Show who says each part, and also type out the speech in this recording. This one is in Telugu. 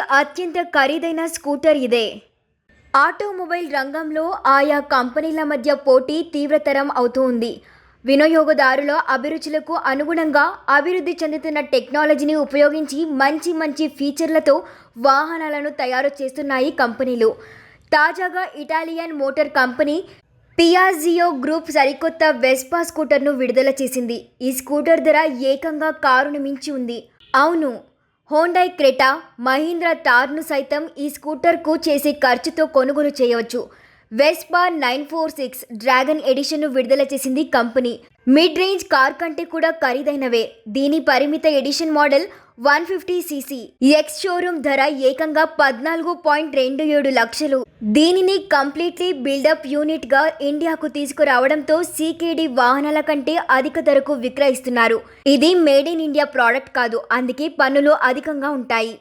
Speaker 1: అత్యంత ఖరీదైన స్కూటర్ ఇదే. ఆటోమొబైల్ రంగంలో ఆయా కంపెనీల మధ్య పోటీ తీవ్రతరం అవుతుంది. వినియోగదారుల అభిరుచులకు అనుగుణంగా అభివృద్ధి చెందుతున్న టెక్నాలజీని ఉపయోగించి మంచి మంచి ఫీచర్లతో వాహనాలను తయారు చేస్తున్నాయి కంపెనీలు. తాజాగా Italian motor company Piaggio group సరికొత్త వెస్పా స్కూటర్ను విడుదల చేసింది. ఈ స్కూటర్ ధర ఏకంగా కారును మించి ఉంది. అవును హోండై క్రెటా మహీంద్రా టార్ను సైతం ఈ స్కూటర్కు చేసే ఖర్చుతో కొనుగోలు చేయవచ్చు. Vespa nine four six dragon ఎడిషన్ను విడుదల చేసింది కంపెనీ. మిడ్ రేంజ్ కార్ కంటే కూడా ఖరీదైనవే. దీని పరిమిత edition model one fifty CC. Ex showroom ధర ఏకంగా పద్నాలుగు పాయింట్ రెండు ఏడు లక్షలు. దీనిని కంప్లీట్లీ బిల్డప్ యూనిట్గా ఇండియాకు తీసుకురావడంతో సీకేడీ వాహనాల కంటే అధిక ధరకు విక్రయిస్తున్నారు. ఇది మేడ్ ఇన్ ఇండియా ప్రోడక్ట్ కాదు అందుకే పన్నులు అధికంగా ఉంటాయి.